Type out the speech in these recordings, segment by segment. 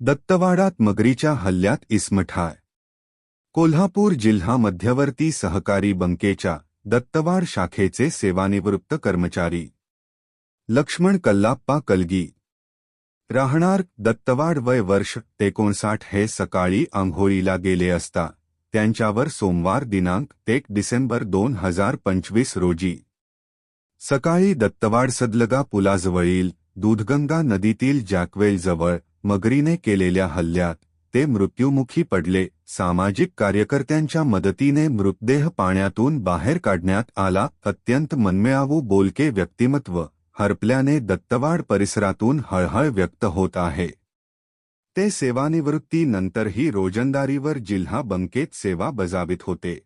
दत्तवाडात मगरीच्या हल्ल्यात इस्मठाय. कोल्हापूर जिल्हा मध्यवर्ती सहकारी बंकेच्या दत्तवाड शाखेचे सेवानिवृत्त कर्मचारी. लक्ष्मण कल्लाप्पा कलगी. राहणार दत्तवाड वय वर्ष एकोणसाठ हे सकाळी आंघोळीला गेले असता त्यांच्यावर सोमवार दिनांक एक डिसेंबर दोन हजार पंचवीस रोजी. सकाळी दत्तवाड सदलगा पुलाजवळील दूधगंगा नदीतील जॅकवेलजवळ मगरीने केलेल्या हल्ल्यात ते मृत्युमुखी पडले. सामाजिक कार्यकर्त्यांच्या मदतीने मृतदेह पाण्यातून बाहेर काढण्यात आला. अत्यंत मनमेळावू बोलके व्यक्तिमत्व हरपल्याने दत्तवाड परिसरातून हळहळ व्यक्त होत आहे. ते सेवानिवृत्तीनंतरही रोजंदारीवर जिल्हा बंकेत सेवा बजावित होते.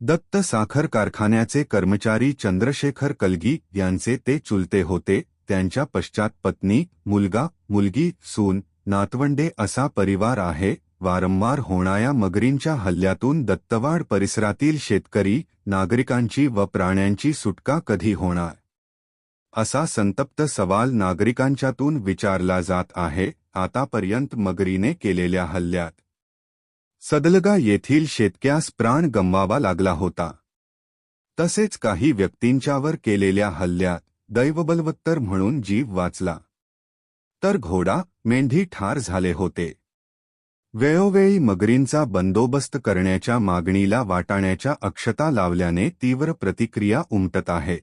दत्त साखर कारखान्याचे कर्मचारी चंद्रशेखर कलगी यांचे ते चुलते होते. त्यांच्या पश्चात पत्नी मुलगा मुलगी सून नातवंडे असा परिवार आहे. वारंवार होणाऱ्या मगरींच्या हल्ल्यातून दत्तवाड परिसरातील शेतकरी नागरिकांची व प्राण्यांची सुटका कधी होणार? असा संतप्त सवाल नागरिकांच्यातून विचारला जात आहे. आतापर्यंत मगरीने केलेल्या हल्ल्यात सदलगा येथील शेतक्यास प्राण गमवावा लागला होता. तसेच काही व्यक्तींच्यावर केलेल्या हल्ल्यात दैवबलवत्तर म्हणून जीव वाचला. तर घोडा मेंढी ठार झाले होते. वेळोवेळी मगरींचा बंदोबस्त करण्याच्या मागणीला वाटाण्याच्या अक्षता लावल्याने तीव्र प्रतिक्रिया उमटत आहे.